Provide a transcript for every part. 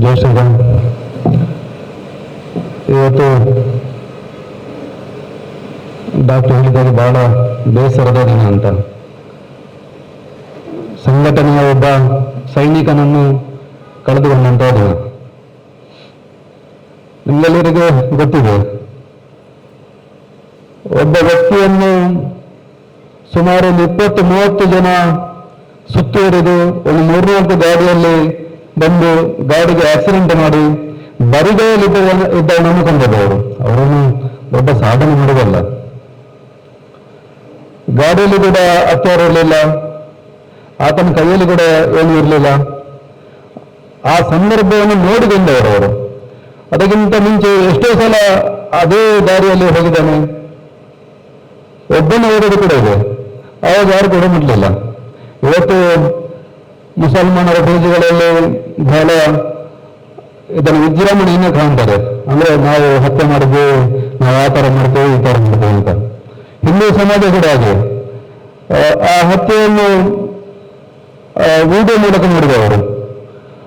ಶ್ರೀರಾಮ್ ಇವತ್ತು ಡಾಕ್ಟರ್ ಹೇಳಿದಾಗ ಬಹಳ ಬೇಸರದ ದಿನ ಅಂತ. ಸಂಘಟನೆಯ ಒಬ್ಬ ಸೈನಿಕನನ್ನು ಕಳೆದುಕೊಂಡಂತ ದಿನ. ಗೊತ್ತಿದೆ. ಒಬ್ಬ ವ್ಯಕ್ತಿಯನ್ನು ಸುಮಾರು ಒಂದು ಇಪ್ಪತ್ತು ಮೂವತ್ತು ಜನ ಸುತ್ತುವರಿದು ಒಂದು ಮೂರ್ನಾಲ್ಕು ಗಾಡಿಯಲ್ಲಿ ಬಂದು ಗಾಡಿಗೆ ಆಕ್ಸಿಡೆಂಟ್ ಮಾಡಿ ಬರಿಗೈಯಲ್ಲಿ ಇದ್ದವನನ್ನು ಅವರು ಅವರನ್ನು ದೊಡ್ಡ ಸಾಧನೆ ಮಾಡುವುದಲ್ಲ ಗಾಡಿಯಲ್ಲಿ ಕೂಡ ಹತ್ತಿರ ಇರಲಿಲ್ಲ. ಆತನ ಕೈಯಲ್ಲಿ ಕೂಡ ಏನು ಇರಲಿಲ್ಲ. ಆ ಸಂದರ್ಭವನ್ನು ನೋಡಿಕೊಂಡವರು ಅವರು ಅದಕ್ಕಿಂತ ಮುಂಚೆ ಎಷ್ಟೋ ಸಲ ಅದೇ ದಾರಿಯಲ್ಲಿ ಹೋಗಿದ್ದಾನೆ. ಒಬ್ಬನ ಓಡೋದು ಕೂಡ ಇದೆ. ಅವಾಗ ಯಾರು ಕೂಡ ಮುಟ್ಲಿಲ್ಲ. ಇವತ್ತು ಮುಸಲ್ಮಾನರ ಪೂಜೆಗಳಲ್ಲಿ ಬಹಳ ಇದನ್ನು ವಿಜೃಂಭಣೆಯನ್ನು ಕಾಣ್ತಾರೆ. ಅಂದ್ರೆ ನಾವು ಹತ್ಯೆ ಮಾಡಿದ್ವಿ ನಾವು ಆ ಥರ ಮಾಡ್ತೇವೆ ಈ ಥರ ಮಾಡ್ತೇವೆ ಅಂತ. ಹಿಂದೂ ಸಮಾಜ ಕೂಡ ಹಾಗೆ. ಆ, ಹತ್ಯೆಯನ್ನು ವಿಡಿಯೋ ಮೂಲಕ ನೋಡಿದವರು.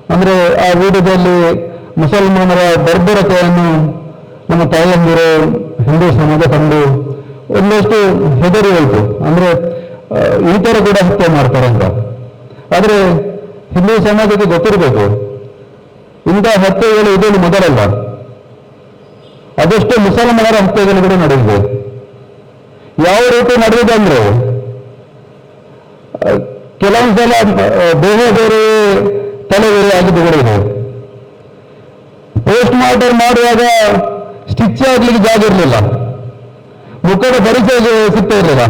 ಅಂದ್ರೆ ಆ ವಿಡಿಯೋದಲ್ಲಿ ಮುಸಲ್ಮಾನರ ಬರ್ಬರತೆಯನ್ನು ನಮ್ಮ ತಾಯಂದಿರು ಹಿಂದೂ ಸಮಾಜ ಕಂಡು ಒಂದಷ್ಟು ಹೆದರಿ ಹೋಯ್ತು. ಅಂದ್ರೆ ಈ ಥರ ಕೂಡ ಹತ್ಯೆ ಮಾಡ್ತಾರೆ ಅಂತ. ಆದ್ರೆ ಹಿಂದೂ ಸಮಾಜಕ್ಕೆ ಗೊತ್ತಿರಬೇಕು. ಇಂಥ ಹತ್ಯೆಗಳು ಇದೊಂದು ಮೊದಲಲ್ಲ. ಅದೆಷ್ಟೋ ಮುಸಲ್ಮಾನರ ಹತ್ಯೆಗಳು ಕೂಡ ನಡೆದಿದೆ. ಯಾವ ರೀತಿ ನಡೆದಿದೆ ಅಂದ್ರೆ ಕೆಲವೊಂದು ಸಲ ಬೇರೆ ಬೇರೆ ತಲೆ ಬೇರೆ ಆಗಿದ್ದು ಕೂಡ ಇದೆ. ಪೋಸ್ಟ್ ಮಾರ್ಟಮ್ ಮಾಡುವಾಗ ಸ್ಟಿಚ್ ಆಗ್ಲಿಕ್ಕೆ ಜಾಗ ಇರಲಿಲ್ಲ. ಮುಖದ ಪರಿಚಯ ಸಿಗ್ತಾ ಇರಲಿಲ್ಲ.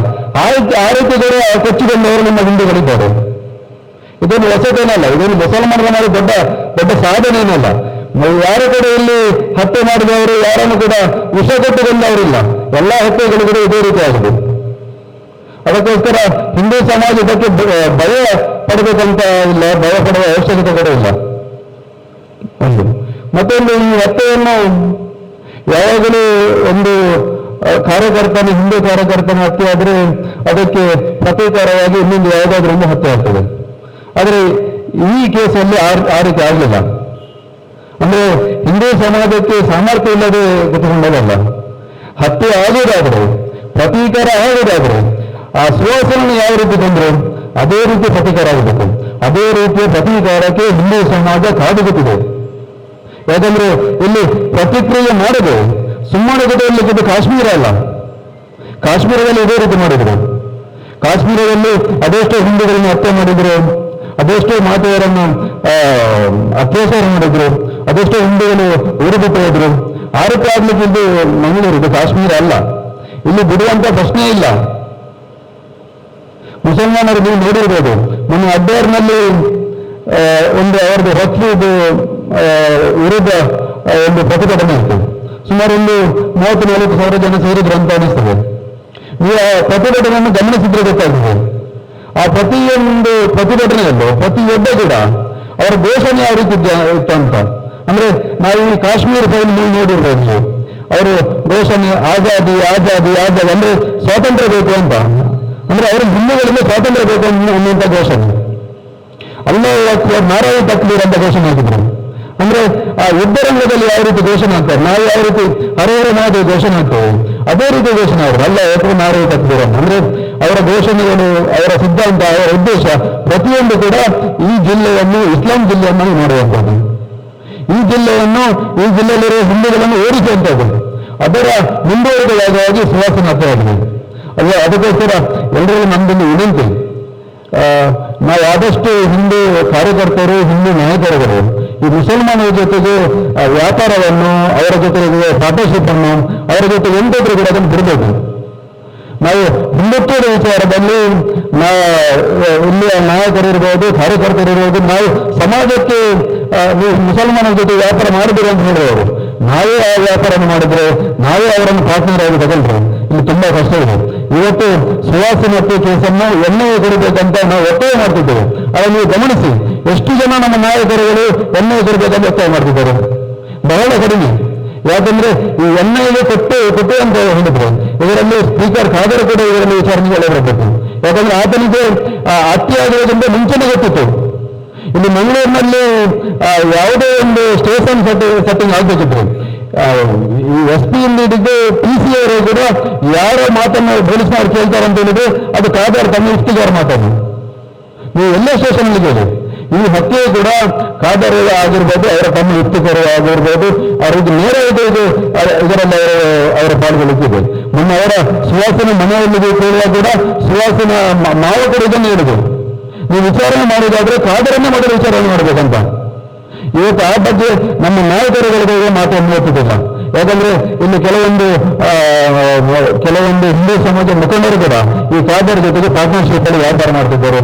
ಆ ರೀತಿ ಕೂಡ ಕೊಚ್ಚಿಕೊಂಡವರು ನಮ್ಮ ಹಿಂದೂಗಳಿದ್ದಾರೆ. ಇದೊಂದು ಹೊಸತೇನಲ್ಲ ಇದೊಂದು ಮುಸಲ್ಮಾನರ ಮಾಡಿ ದೊಡ್ಡ ದೊಡ್ಡ ಸಾಧನೆ ಏನಲ್ಲ. ಯಾರು ಕೂಡ ಇಲ್ಲಿ ಹತ್ಯೆ ಮಾಡಿದವರು ಯಾರನ್ನು ಕೂಡ ವಿಷ ಕೊಟ್ಟುಕೊಂಡವರಿಲ್ಲ ಎಲ್ಲ ಹತ್ಯೆಗಳು ಕೂಡ ಇದೇ ರೀತಿ ಆಗಿದೆ ಅದಕ್ಕೋಸ್ಕರ ಹಿಂದೂ ಸಮಾಜ ಇದಕ್ಕೆ ಭಯ ಪಡಬೇಕಂತ ಇಲ್ಲ, ಭಯ ಪಡುವ ಅವಶ್ಯಕತೆ ಕೂಡ ಇಲ್ಲ. ಒಂದು. ಮತ್ತೊಂದು, ಈ ಹತ್ಯೆಯನ್ನು ಯಾವಾಗಲೂ ಒಂದು ಕಾರ್ಯಕರ್ತನ, ಹಿಂದೂ ಕಾರ್ಯಕರ್ತನ ಹತ್ಯೆ ಆದರೆ ಅದಕ್ಕೆ ಪ್ರತೀಕಾರವಾಗಿ ಇನ್ನೊಂದು ಯಾವುದಾದ್ರೂ ಹತ್ಯೆ ಆಗ್ತದೆ. ಆದರೆ ಈ ಕೇಸಲ್ಲಿ ಆ- ರೀತಿ ಆಗಲಿಲ್ಲ. ಅಂದ್ರೆ ಹಿಂದೂ ಸಮಾಜಕ್ಕೆ ಸಾಮರ್ಥ್ಯ ಇಲ್ಲದೆ ಗೊತ್ತುಕೊಂಡದಲ್ಲ ಹತ್ಯೆ ಆಗೋದಾದ್ರೆ, ಪ್ರತೀಕಾರ ಆಗುವುದಾದ್ರೆ ಆ ಸುವಾಸನೆ ಯಾವ ರೀತಿ ಬಂದ್ರು, ಅದೇ ರೀತಿ ಪ್ರತೀಕಾರ ಆಗಬೇಕು. ಅದೇ ರೀತಿಯ ಪ್ರತೀಕಾರಕ್ಕೆ ಹಿಂದೂ ಸಮಾಜ ಕಾದುಗುತ್ತಿದೆ. ಯಾಕಂದ್ರೆ ಇಲ್ಲಿ ಪ್ರತಿಕ್ರಿಯೆ ಮಾಡದೆ ಸುಮ್ಮನೆ ಇದು ಕಾಶ್ಮೀರ ಅಲ್ಲ. ಕಾಶ್ಮೀರದಲ್ಲಿ ಇದೇ ರೀತಿ ಮಾಡಿದ್ರು. ಕಾಶ್ಮೀರದಲ್ಲಿ ಅದೆಷ್ಟೋ ಹಿಂದೂಗಳನ್ನು ಹತ್ಯೆ ಮಾಡಿದ್ರು. ಅದೆಷ್ಟೋ ಮಾತೆಯರನ್ನು ಅತ್ಯಾಚಾರ ಮಾಡಿದ್ರು, ಅದೆಷ್ಟೋ ಹಿಂದೂಗಳು ಊರುಬಿಟ್ಟು ಹೋದ್ರು. ಆ ರೀತಿ ಆಗ್ಲಿಕ್ಕೆ ಇದು ಮಂಗಳೂರು, ಇದು ಕಾಶ್ಮೀರ ಅಲ್ಲ. ಇಲ್ಲಿ ಬಿಡುವಂತ ಪ್ರಶ್ನೆ ಇಲ್ಲ. ಮುಸಲ್ಮಾನರು ನೀವು ನೋಡಿರ್ಬೋದು, ನಮ್ಮ ಅಡ್ಡಾರ್ನಲ್ಲಿ ಒಂದು ಅವರದ್ದು ಹೊತ್ತು ವಿರುದ್ಧ ಒಂದು ಪ್ರತಿಭಟನೆ ಇತ್ತು. ಸುಮಾರು ಒಂದು ಮೂವತ್ತು ನಲವತ್ತು ಸಾವಿರ ಜನ ಸೇರಿದ್ರು ಅಂತ ಅನಿಸ್ತದೆ. ನೀವು ಆ ಪ್ರತಿಭಟನೆಯನ್ನು ಗಮನಿಸಿದ್ರೆ ಗೊತ್ತಾಗ್ತದೆ. ಆ ಪ್ರತಿಯೊಂದು ಪ್ರತಿಭಟನೆಯಲ್ಲೂ, ಪ್ರತಿಯೊಬ್ಬ ಕೂಡ ಅವರ ಘೋಷಣೆ ಯಾವ ರೀತಿ ಇತ್ತು ಅಂತ. ಅಂದ್ರೆ ನಾವು ಈ ಕಾಶ್ಮೀರ ಸೈಡ್ ನೀವು ನೋಡಿರ್ಬೋದು ಅವರು ಘೋಷಣೆ, ಆಜಾದಿ ಆಜಾದಿ ಆಜಾದಿ ಅಂದ್ರೆ ಸ್ವಾತಂತ್ರ್ಯ ಬೇಕು ಅಂತ. ಅಂದ್ರೆ ಅವರು ಹಿಂದೂಗಳಿಂದ ಸ್ವಾತಂತ್ರ್ಯ ಬೇಕು ಅಂತ ಅನ್ನುವಂಥ ಘೋಷಣೆ. ಅಲ್ಲೇ ನಾರಾಯಣ ತಕ್ಕಲಿ ಅಂತ ಘೋಷಣೆ ಆಗಿದ್ರು ಅಂದ್ರೆ ಆ ಯುದ್ಧ ರಂಗದಲ್ಲಿ ಯಾವ ರೀತಿ ಘೋಷಣೆ ಆಗ್ತಾರೆ ನಾವು ಯಾವ ರೀತಿ ಹರಿಹರ ಮಾಡಿ ಘೋಷಣೆ ಆಗ್ತೇವೆ ಅದೇ ರೀತಿ ಘೋಷಣೆ ಅವರು. ಅಲ್ಲ, ಯಾಕಂದ್ರೆ ನಾರಾಯಣ ತಕ್ಬೀರ್ ಅಂತ. ಅಂದ್ರೆ ಅವರ ಘೋಷಣೆಗಳು, ಅವರ ಸಿದ್ಧಾಂತ, ಅವರ ಉದ್ದೇಶ ಪ್ರತಿಯೊಂದು ಕೂಡ ಈ ಜಿಲ್ಲೆಯನ್ನು, ಇಸ್ಲಾಂ ಜಿಲ್ಲೆಯನ್ನಾಗಿ ಮಾಡುವಂಥದ್ದು. ಈ ಜಿಲ್ಲೆಯನ್ನು, ಈ ಜಿಲ್ಲೆಯಲ್ಲಿರುವ ಹಿಂದೂಗಳನ್ನು ಓಡಿಸುವಂಥದ್ದು ಅದರ ಮುಂದುವರೆಗಳಾಗಿ ಸುವಾಸನ ಆಗ್ತಾಯಿದೆ ಅಲ್ಲ, ಅದಕ್ಕೋಸ್ಕರ ಎಲ್ಲರಿಗೂ ನಮ್ದೊಂದು ವಿನಂತಿ. ನಾವು ಆದಷ್ಟು ಹಿಂದೂ ಕಾರ್ಯಕರ್ತರು, ಹಿಂದೂ ನಾಯಕರುಗಳು, ಈ ಮುಸಲ್ಮಾನರ ಜೊತೆಗೆ ವ್ಯಾಪಾರವನ್ನು, ಅವರ ಜೊತೆಗೆ ಪಾರ್ಟ್ನರ್ಶಿಪ್ ಅನ್ನು ಅವರ ಜೊತೆ ಎಂತಾದ್ರೂ ಕೂಡ ಅದನ್ನು ಬಿಡಬೇಕು. ನಾವು ಹಿಂದುತ್ವದ ವಿಚಾರದಲ್ಲಿ ನಾವು ಇಲ್ಲಿಯ ನಾಯಕರಿರ್ಬೋದು, ಕಾರ್ಯಕರ್ತರಿರ್ಬೋದು, ನಾವು ಸಮಾಜಕ್ಕೆ ಮುಸಲ್ಮಾನರ ಜೊತೆ ವ್ಯಾಪಾರ ಮಾಡಿದ್ರು ಅಂತ ಹೇಳಿದವರು ನಾವೇ ಆ ವ್ಯಾಪಾರವನ್ನು ಮಾಡಿದ್ರೆ ನಾವೇ ಅವರನ್ನು ಪಾರ್ಟ್ನರ್ ಆಗಿ ತಗೊಂಡ್ರೆ ಇಲ್ಲಿ ತುಂಬಾ ಕಷ್ಟ ಇದೆ. ಇವತ್ತು ಸುವಾಸನೆ ಕೇಸನ್ನು ಎಣ್ಣೆ ಕೊಡಬೇಕಂತ ನಾವು ಒತ್ತಾಯ ಮಾಡ್ತಿದ್ದೇವೆ. ಅದನ್ನು ನೀವು ಗಮನಿಸಿ, ಎಷ್ಟು ಜನ ನಮ್ಮ ನಾಯಕರುಗಳು ಎಣ್ಣೆ ಕೊಡಬೇಕಂತ ಒತ್ತಾಯ ಮಾಡ್ತಿದ್ದಾರೆ? ಬಹಳ ಕಡಿಮೆ. ಯಾಕಂದ್ರೆ ಈ ಎನ್ಐಎಗೆ ಕೊಟ್ಟು ಕೊಟ್ಟು ಅಂತ ಹೇಳಿದ್ರು. ಇದರಲ್ಲಿ ಸ್ಪೀಕರ್ ಖಾದರ್ ಕೂಡ ಇದರಲ್ಲಿ ವಿಚಾರಣೆಗೆ ಒಳಗಿರಬೇಕು ಯಾಕಂದ್ರೆ ಆತನಿಗೆ ಆಗುವುದರಿಂದ ಮುಂಚೆನೇ ಗೊತ್ತಿತ್ತು. ಇಲ್ಲಿ ಮಂಗಳೂರಿನಲ್ಲಿ ಯಾವುದೇ ಒಂದು ಸ್ಟೇಷನ್ ಸೆಟ್ಟಿಂಗ್ ಆಗಬೇಕಿದ್ರೆ ಈ ಎಸ್ ಪಿ ಇಂದ ಹಿಡಿದು ಪಿ ಸಿ ಅವರು ಕೂಡ ಯಾರ ಮಾತನ್ನು ಪೊಲೀಸ್ನವ್ರು ಕೇಳ್ತಾರೆ ಅಂತ ಹೇಳಿದ್ರೆ ಅದು ಖಾದರ್ ತಮ್ಮ ಇಷ್ಟಿಗಾರ ಮಾತಾಡಿ ನೀವು ಎಲ್ಲ ಸ್ಟೇಷನ್ನಲ್ಲಿ ಕೇಳಿ ಈ ಹತ್ಯೆ ಕೂಡ ಕಾದರ ಆಗಿರ್ಬೋದು, ಅವರ ತಮ್ಮ ಯುಕ್ತಿಕರು ಆಗಿರ್ಬೋದು, ಅವರಿಗೆ ನೇರ ಇದು ಇದು ಇದರಲ್ಲಿ ಅವರ ಅವರ ಪಾಲ್ಗೊಳ್ಳುತ್ತಿದೆ. ಮೊನ್ನೆ ಅವರ ಸುವಾಸನ ಮನೆಯಲ್ಲಿ ಕೇಳುವಾಗ ಕೂಡ ಸುವಾಸನ ಮಾವಕರು ಹೇಳಿದರು. ನೀವು ವಿಚಾರಣೆ ಮಾಡೋದಾದ್ರೆ ಕಾದರನ್ನು ಮೊದಲು ವಿಚಾರಣೆ ಮಾಡಬೇಕಂತ. ಇವತ್ತು ಆ ಬಗ್ಗೆ ನಮ್ಮ ನಾಯಕರುಗಳಿಗೆ ಮಾತು ಹೇಳ್ತಿದ್ದಿಲ್ಲ ಯಾಕಂದ್ರೆ ಇಲ್ಲಿ ಕೆಲವೊಂದು ಕೆಲವೊಂದು ಹಿಂದೂ ಸಮಾಜ ಮುಖಂಡರು ಕೂಡ ಈ ಕಾದರ ಜೊತೆಗೆ ಪಾರ್ಟ್ನರ್ಶಿಪ್ ಅಲ್ಲಿ ವ್ಯಾಪಾರ ಮಾಡ್ತಿದ್ದಾರೆ.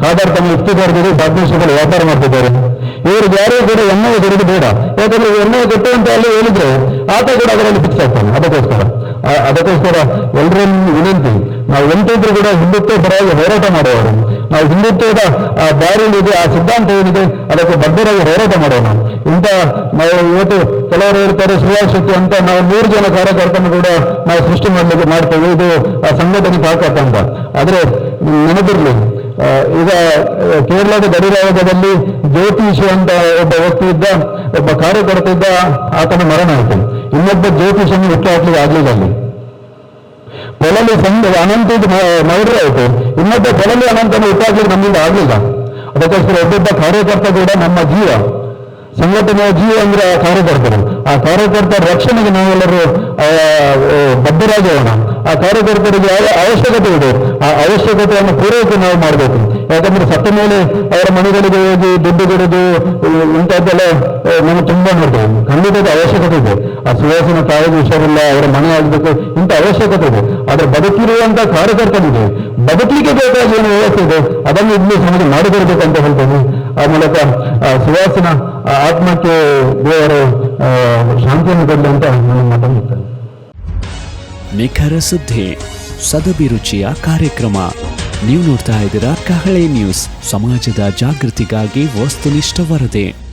ಕಾದರ್ ತಮ್ಮ ಇಷ್ಟಿಗಾರ ಜೊತೆ ವ್ಯಾಪಾರ ಮಾಡ್ತಿದ್ದಾರೆ. ಇವರು ಯಾರೇ ಕೂಡ ಎಣ್ಣೆ ಕೊಡೋದು ಬೇಡ. ಯಾಕಂದ್ರೆ ಎಣ್ಣೆ ಕೊಟ್ಟು ಅಂತ ಅಲ್ಲಿ ಹೇಳಿದ್ರೆ, ಆತ ಕೂಡ ಅದರಲ್ಲಿ ಫಿಕ್ಸ್ ಆಗ್ತಾನೆ. ಅದಕ್ಕೋಸ್ಕರ. ಅದಕ್ಕೋಸ್ಕರ ಎಲ್ಲರನ್ನು ವಿನಂತಿ, ನಾವು ಎಂತಿದ್ರು ಕೂಡ ಹಿಂದುತ್ವ ಪರವಾಗಿ ಹೋರಾಟ ಮಾಡುವವರು. ನಾವು ಹಿಂದುತ್ವದ, ಆ, ದಾರಿಯಲ್ಲಿದೆ, ಆ ಸಿದ್ಧಾಂತ ಏನಿದೆ, ಅದಕ್ಕೆ ಬದ್ಧರಾಗಿ ಹೋರಾಟ ಮಾಡೋಣ. ಇಂಥ ನಾವು ಇವತ್ತು ಕೆಲವರು ಹೇಳ್ತಾರೆ ಶಕ್ತಿ ಅಂತ ನಾವು ಮೂರು ಜನ ಕಾರ್ಯಕರ್ತನ ಕೂಡ ನಾವು ಸೃಷ್ಟಿ ಮಾಡಲಿಕ್ಕೆ ಮಾಡ್ತೇವೆ. ಇದು ಆ ಸಂಘಟನೆ ಪಾಕ ಅಂತ ಆದ್ರೆ ನೆನಪಿರ್ಲಿ ಈಗ ಕೇರಳದ ಗಡಿರಾಜದಲ್ಲಿ ಜ್ಯೋತಿಷಿ ಅಂತ ಒಬ್ಬ ವ್ಯಕ್ತಿ ಇದ್ದ, ಒಬ್ಬ ಕಾರ್ಯಕರ್ತ ಇದ್ದ, ಆತನ ಮರಣ ಆಯಿತು. ಇನ್ನೊಬ್ಬ ಜ್ಯೋತಿಷನ್ನು ಹುಟ್ಟು ಹಾಕ್ಲಿಕ್ಕೆ ಆಗ್ಲಿಲ್ಲ ಅಲ್ಲಿ. ಪೊಲಲಿ ಸಂಘ ಅನಂತ ಮೌಡ್ರೆ ಆಯಿತು. ಇನ್ನೊಬ್ಬ ಪೊಲಲಿ ಅನಂತನ ಹುಟ್ಟಾಗ್ಲಿಕ್ಕೆ ನಮ್ಮಿಂದ ಆಗಲಿಲ್ಲ. ಅದಕ್ಕೋಸ್ಕರ ಒಬ್ಬೊಬ್ಬ ಕಾರ್ಯಕರ್ತ ಕೂಡ ನಮ್ಮ ಜೀವ. ಸಂಘಟನೆಯ ಜೀವ ಅಂದ್ರೆ ಆ ಕಾರ್ಯಕರ್ತರು. ಆ ಕಾರ್ಯಕರ್ತರ ರಕ್ಷಣೆಗೆ ನಾವೆಲ್ಲರೂ ಬದ್ಧರಾಗೋಣ. ಆ ಕಾರ್ಯಕರ್ತರಿಗೆ ಯಾವ ಅವಶ್ಯಕತೆ ಇದೆ? ಆ ಅವಶ್ಯಕತೆಯನ್ನು ಪೂರೈಕೆ ನಾವು ಮಾಡಬೇಕು. ಯಾಕಂದ್ರೆ ಸತ್ತ ಮೇಲೆ ಅವರ ಮನೆಗಳಿಗೆ ಹೋಗಿ ದುಡ್ಡು ಕೊಡೋದು ಇಂಥದ್ದೆಲ್ಲ ನಮಗೆ ತುಂಬಾ ನೋಡ್ತೇವೆ ಖಂಡಿತದ ಅವಶ್ಯಕತೆ ಇದೆ. ಆ ಸುವಾಸನ ತಾಯಿಗೆ ಹುಷಾರಿಲ್ಲ, ಅವರ ಮನೆ ಆಗಬೇಕು, ಇಂಥ ಅವಶ್ಯಕತೆ ಇದೆ. ಆದ್ರೆ ಬದುಕಿರುವಂತಹ ಕಾರ್ಯಕರ್ತನಿಗೆ ಬದುಕಲಿಕ್ಕೆ ಬೇಕಾದ ಏನು ವ್ಯವಸ್ಥೆ ಇದೆ? ಅದನ್ನು ಇಲ್ಲಿ ಸಮಾಜ ಮಾಡಿಕೊಡ್ಬೇಕಂತ ಹೇಳ್ತೇನೆ. ಆ ಮೂಲಕ ಸುವಾಸನ ಆತ್ಮಕ್ಕೆ ದೇವರ ಶಾಂತಿಯನ್ನು ಕೊಡಲಿ ಅಂತ ನಾನು ಮಾತನಾಡುತ್ತೇನೆ ನಿಖರ ಸುದ್ದಿ ಸದಭಿರುಚಿಯ ಕಾರ್ಯಕ್ರಮ. ನೀವು ನೋಡ್ತಾ ಇದ್ದೀರಾ ಕಹಳೆ ನ್ಯೂಸ್. ಸಮಾಜದ ಜಾಗೃತಿಗಾಗಿ ವಸ್ತುನಿಷ್ಠ ವರದಿ.